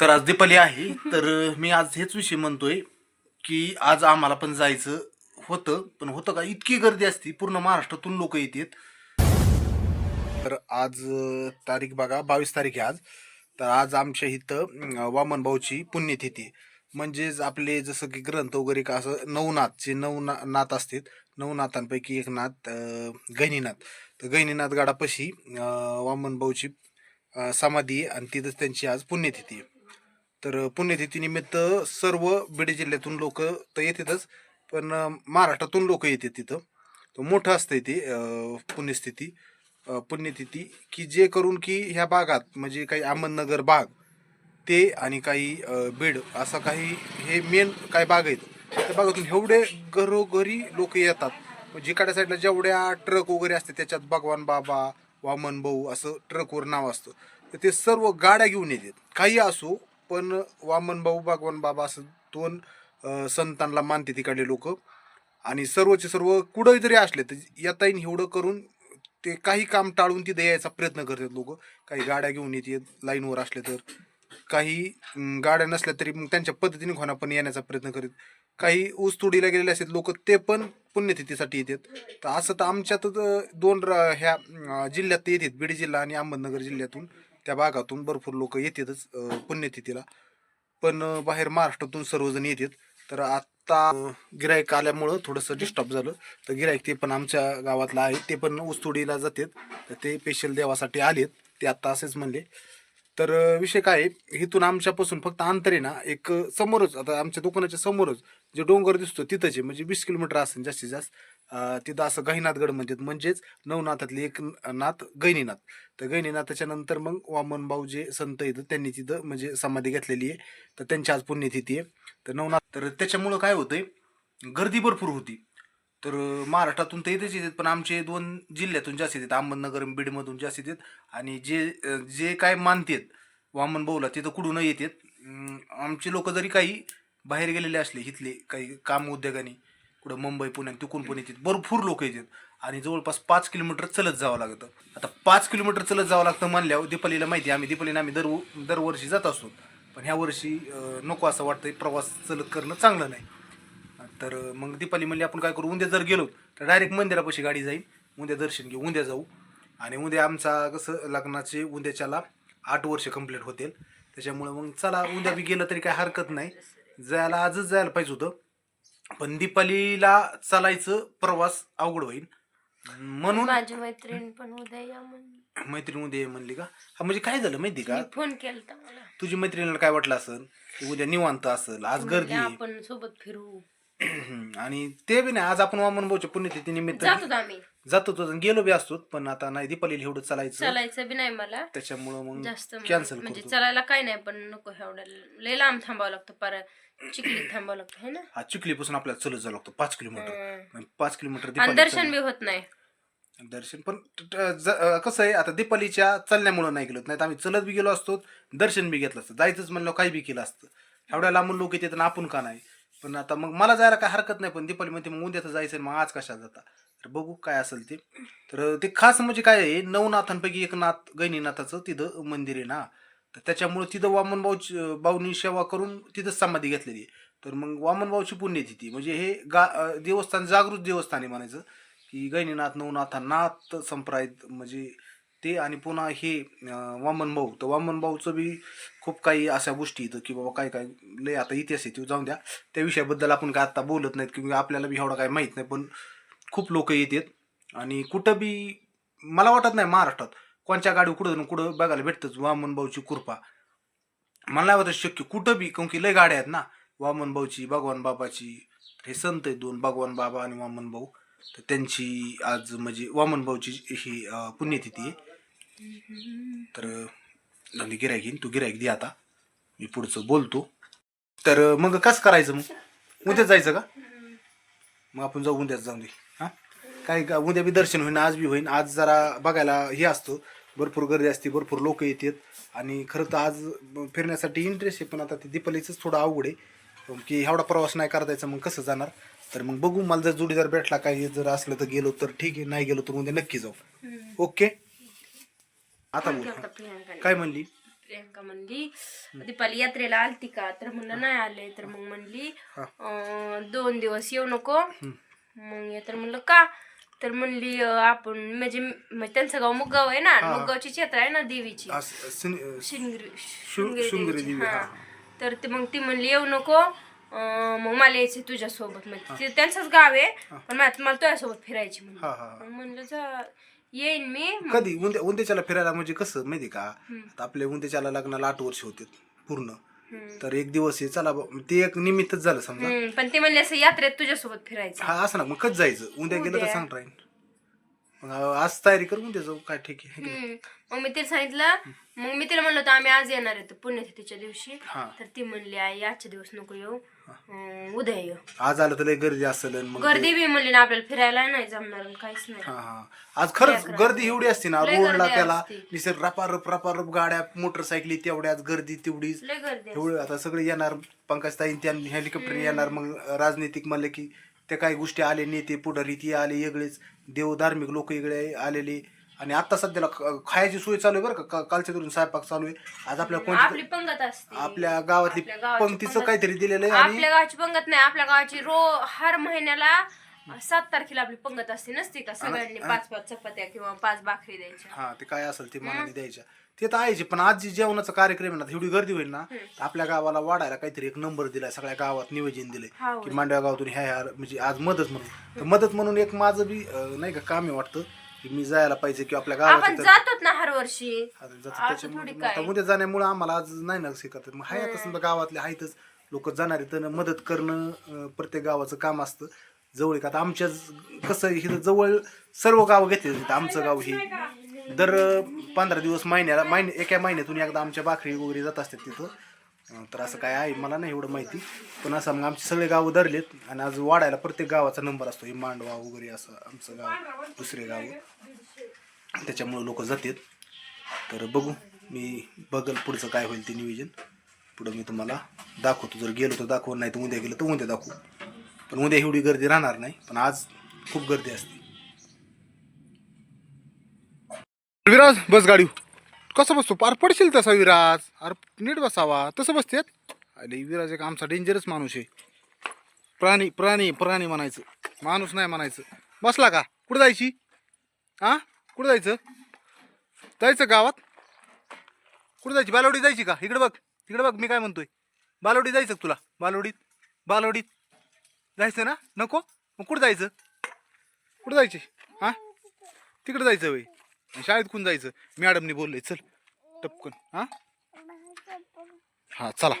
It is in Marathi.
तर आज दीपाली आहे. तर मी आज हेच विषय म्हणतोय की आज आम्हाला पण जायचं होतं पण होतं का? इतकी गर्दी असती पूर्ण महाराष्ट्रातून लोक येतात. तर आज तारीख बघा बावीस तारीख आहे आज. तर आज आमच्या इथं वामन भाऊची पुण्यतिथी. म्हणजेच आपले जसं की ग्रंथ वगैरे का असं नवनाथ जे नऊ ना नाथ असतात नवनाथांपैकी एक नाथ गहिनीनाथ तर गहिनीनाथ गडापाशी वामन भाऊची समाधी आणि तिथंच त्यांची आज पुण्यतिथी आहे. तर पुण्यतिथीनिमित्त सर्व बीड जिल्ह्यातून लोक तर येतातच पण महाराष्ट्रातून लोक येतात तिथं. तर मोठं असतं ते पुण्यस्थिती. पुण्यतिथी की जे करून की ह्या भागात म्हणजे काही अहमदनगर बाग ते आणि काही बीड असा काही हे मेन काही बाग आहेत त्या भागातून एवढे घरोघरी लोक येतात. मग साईडला जेवढ्या ट्रक वगैरे असते त्याच्यात भगवान बाबा वामन भाऊ असं ट्रकवर नाव असतं. तर ते सर्व गाड्या घेऊन येतात. काही असो पण वामन भाऊ भगवान बाबा असं दोन संतांना मानते तिकडले लोक. आणि सर्वचे सर्व कुठं जरी असले तर येता एवढं करून ते काही काम टाळून तिथे यायचा प्रयत्न करतात लोक. काही गाड्या घेऊन येतात लाईनवर असले तर. काही गाड्या नसल्या तरी मग त्यांच्या पद्धतीने खोना पण येण्याचा प्रयत्न करीत. काही ऊस तोडीला गेलेले असतात लोक ते पण पुण्यतिथीसाठी येतात. तर असं तर आमच्यात दोन ह्या जिल्ह्यात येतात बीड जिल्हा आणि अहमदनगर जिल्ह्यातून. त्या भागातून भरपूर लोक येतातच पुण्यतिथीला पण बाहेर महाराष्ट्रातून सर्वजण येतात. तर आत्ता गिरायक आल्यामुळं थोडंसं डिस्टर्ब झालं. तर गिरायक ते पण आमच्या गावातला आहे. ते पण ऊसतोडीला जातात. तर ते स्पेशल देवासाठी आलेत. ते आत्ता असेच म्हणले. तर विषय काय आहे, इथून आमच्यापासून फक्त अंतर आहे ना एक समोरच आता आमच्या दुकानाच्या समोरच जे डोंगर दिसतो तिथंचे म्हणजे वीस किलोमीटर असेल जास्तीत जास्त. तिथं असं गहिनाथगड म्हणतात. म्हणजेच नवनाथातले एक नाथ गहिनीनाथ. तर गहिनीनाथाच्या नंतर मग वामन भाऊ जे संत येतं त्यांनी तिथं म्हणजे समाधी घेतलेली आहे. तर त्यांची आज पुण्यतिथी आहे. तर नवनाथ तर त्याच्यामुळं काय होतंय? गर्दी भरपूर होती. तर महाराष्ट्रातून तर इथेच येतात पण आमचे दोन जिल्ह्यातून जास्त येतात. अहमदनगर बीडमधून जास्त येतात. आणि जे जे काय मानतात वामन भाऊला तिथं कुठून येतात. आमचे लोक जरी काही बाहेर गेलेले असले इथले काही काम उद्योगाने कुठं मुंबई पुण्यात तिकून पण येतात. भरपूर लोक येतात. आणि जवळपास पाच किलोमीटर चलत जावं लागतं. आता पाच किलोमीटर चलत जावं लागतं म्हणल्यावर दीपालीला माहिती आहे, आम्ही दीपालीने आम्ही दर दरवर्षी जात असतो. पण ह्या वर्षी नको असं वाटतं प्रवास चलत करणं चांगलं नाही. तर मग दीपाली म्हणली आपण काय करू? उद्या जर गेलो तर डायरेक्ट मंदिरापाशी गाडी जाईल उद्या दर्शन घेऊ उद्या जाऊ. आणि उद्या आमचा कसं लग्नाचे उद्याच्याला आठ वर्ष कंप्लीट होतील. त्याच्यामुळे मग चला उद्या बी गेलं तरी काय हरकत नाही. जायला आजच जायला पाहिजे होतं. पण दीपालीला चालायचं प्रवास अवघड होईल. म्हणून माझी मैत्रीण पण उद्या या म्हणून मैत्रीण उद्या म्हणली का? हा म्हणजे काय झालं माहिती का? फोन मला. तुझी मैत्रिणीला काय वाटलं असेल? उद्या निवांत असेल आज गर्दी म्हणले. आपण सोबत फिरू. आणि ते बी नाही. आज आपण वामन भाऊच्या पुण्यतिथी निमित्त जातो ना आम्ही जातो तो गेलो बी असतो पण आता नाही दीपालीला एवढं चालायचं. चालायचं बी नाही मला. त्याच्यामुळं मग जास्त कॅन्सल म्हणजे करतो. चालायला काय नाही पण नको एवढं. लय लांब थांबावं लागतं पर चिखलीत थांबावं लागतं है ना? हा चिखलीपासून आपल्याला चलत जावं लागतं. पाच किलोमीटर. पाच किलोमीटर आणि दीपाली दर्शन बी होत नाही. दर्शन पण ट- ट- ज- अं, कसं आहे आता दीपालीच्या चालण्यामुळं नाही गेलो नाही तर आम्ही चलत बी गेलो असतो दर्शन बी घेतलं असतं. जायचंच म्हणलं काही बी केलं असतं. एवढ्या लांबून लोक येतात आणि आपण का नाही? पण आता मग मला जायला काय हरकत नाही पण दीपाली म्हणते मग उद्या तर जायचं मग आज कशा जाता? तर बघू काय असेल ते. तर ते खास म्हणजे काय आहे नवनाथांपैकी एक नाथ गैनीनाथाचं तिथं मंदिर आहे ना. तर त्याच्यामुळं तिथं वामन भाऊ भाऊनी सेवा करून तिथं समाधी घेतलेली आहे. तर मग वामन भाऊची पुण्यतिथी म्हणजे हे गा देवस्थान जागृत देवस्थान आहे म्हणायचं की गैनीनाथ नवनाथ नाथ संप्राय म्हणजे ते आणि पुन्हा हे वामन भाऊ. तर वामन भाऊचं बी खूप काही अशा गोष्टी येतं की बाबा काय काय लय आता इतिहास आहे तो जाऊन द्या. त्या विषयाबद्दल आपण काय आता बोलत नाहीत किंवा आपल्याला बी एवढं काय माहीत नाही पण खूप लोक येतात. आणि कुठं बी मला वाटत नाही महाराष्ट्रात कोणच्या गाडी कुठं कुठं बघायला भेटतंच वामन भाऊची कृपा. मला नाही वाटत शक्य कुठं बी काऊन की लय गाड्या आहेत ना वामन भाऊची भगवान बाबाची. हे संत आहेत दोन भगवान बाबा आणि वामन भाऊ. तर त्यांची आज म्हणजे वामन भाऊची ही पुण्यतिथी आहे. तर झाली गिरायक येईन तू गिरायक दे आता. मी पुढचं बोलतो. तर मग कसं करायचं मग? उद्या जायचं का? मग आपण जाऊ उद्याच जाऊन दे. हां? काय का उद्या बी दर्शन होईन आज बी होईन. आज जरा बघायला हे असतो. भरपूर गर्दी असते भरपूर लोक येतात. आणि खरं तर आज फिरण्यासाठी इंटरेस्ट आहे पण आता ते दीपालीचंच थोडं अवघड आहे. की एवढा प्रवास नाही करता यायचा मग कसं जाणार? तर मग बघू मला जर जोडीदार भेटला काही जर असलं तर गेलो तर ठीक आहे नाही गेलो तर उद्या नक्की जाऊ. ओके? आता बोल केलता प्रियांकाने. काय म्हणली? प्रियंका म्हणली दीपाली यात्रेला आलती का? तर म्हणलं नाही आले. तर मग म्हणली. अं, दोन दिवस येऊ नको. मग तर म्हणलं का? तर म्हणली अं, आपण म्हणजे म्हणजे त्यांचं गाव मुगगाव आहे ना मुगगावची क्षेत्र आहे ना देवीची. असं- सिन- शिंगरी शृंगेरी शिंगरी देवी, देवीची, हा. हा. तर ते मग ती म्हणली येऊ नको अं, मग मला यायचं तुझ्यासोबत. ते त्यांचंच गाव आहे पण मला मला तुझ्यासोबत फिरायची म्हणली. हा हा म्हणलं जा. येईन मी. कधी? उंद्या उंदेच्याला फिरायला म्हणजे कसं माहिती का? आता आपल्या उंदेच्याला लग्नाला आठ वर्ष होते पूर्ण. तर एक दिवस हे चला बा- ते एक निमित्तच झालं समजा. हम्म, पण ते म्हणले असं यात्रेत तुझ्यासोबत फिरायचं. हा असं ना मग कच जायचं? उद्या गेलं तर उद्या. सांग राहील मग आज तयारी करून उद्या जाऊ काय ठीक आहे? हम्म. मग मी तिला सांगितलं मग मी तिला म्हणलं होतं आम्ही आज येणार आहे पुण्यतिथीच्या दिवशी. हा. तर ती म्हणली आई आजच्या दिवस नको येऊ. अं, उद्या येऊ आज आलं तर लय गर्दी असेल आणि मग ते- गर्दी बी म्हणली ना आपल्याला फिरायला नाही जमणार आणि काहीच नाही. हा हा. आज खरंच गर्दी एवढी असते ना रोडला त्याला. निसर्ग रपारप रपारप गाड्या मोटरसायकली तेवढ्याच गर्दी तेवढीच. लय गर्दी एवढं आता सगळे येणार पंकज ताई त्या हेलिकॉप्टर येणार मग राजनीतिक म्हणले की ते काही गोष्टी आले नेते पुढारी ती आले वेगळेच देव धार्मिक लोक वेगळे आलेले. आणि आता सध्याला ख- खायची सोय चालू आहे बरं का? का कालच्या धरून स्वयंपाक चालू आहे. आज आपल्या आपली कोणती पंगत असते. आपल्या गावातली आपल्या गावाची पंक्तीचं पंगत- काहीतरी दिलेलं आहे आणि आपल्या गावाची पंगत नाही. आपल्या गावाची रो हर महिन्याला सात तारखेला आपली पंगत असते. नसते का? सगळ्यांनी पाच पाच चपात्या किंवा पाच भाकरी द्यायच्या. हा ते काय असेल ते मनाने द्यायच्या. ते तर आहेचे पण आज जी जेवणाचा कार्यक्रम आहे ना एवढी गर्दी होईल ना तर आपल्या गावाला वाढायला काहीतरी एक नंबर दिलाय. सगळ्या गावात नियोजन दिलंय. हा, की मांडव्या गावातून ह्या ह्या म्हणजे आज मदत म्हणून. तर मदत म्हणून एक माझं बी अं, नाही का काम आहे वाटतं. की मी जायला पाहिजे किंवा आपल्या आपण गावात जातो ना हर वर्षी. त्याच्यामुळे आता उद्या जाण्यामुळे आम्हाला आज नाही ना शिकत मग हाय आता समजा गावातले आहेतच लोक जाणारे तर मदत करणं अं, प्रत्येक गावाचं काम असतं. जवळ एक आता आमच्या कसं आहे, इथं जवळ सर्व गावं घेतली जातात. आमचं गाव हे दर पंधरा दिवस महिन्याला महिने एका महिन्यातून एकदा आमच्या भाकरी वगैरे जात असतात तिथं. तर असं काय आहे मला नाही एवढं माहिती. पण असं मग आमचे सगळे गावं धरलेत आणि आज वाढायला प्रत्येक गावाचा नंबर असतो. हे मांडवा वगैरे असं आमचं गाव दुसरे गाव. त्याच्यामुळे लोक जातात. तर बघू मी बघल पुढचं काय होईल ते नियोजन. पुढं मी तुम्हाला दाखवतो. जर गेलो तर दाखवू नाही तर उद्या गेलो तर उद्या दाखवू. पण उद्या एवढी गर्दी राहणार नाही पण आज खूप गर्दी असते. विराज बस गाडी कसं बसतो? पार पडशील तसा विराज. अरे नीट बसावा. तसं बसतेत अरे विराज एक आमचा डेंजरस माणूस आहे. प्राणी प्राणी प्राणी म्हणायचं. माणूस नाही म्हणायचं. बसला का? कुठं जायची? हां कुठं जायचं? जायचं गावात? कुठं जायची? बालवडी जायची का? इकडं बघ. तिकडं बघ मी काय म्हणतोय. बालवडी जायचं तुला? बालवडीत? बालवडीत. जायचं ना? नको? मग कुठं जायचं? कुठं जायचे? हां तिकडं जायचं वय शाळेत कोण जायचं. मॅडमनी बोललंय चल टपकन हा? हा चला.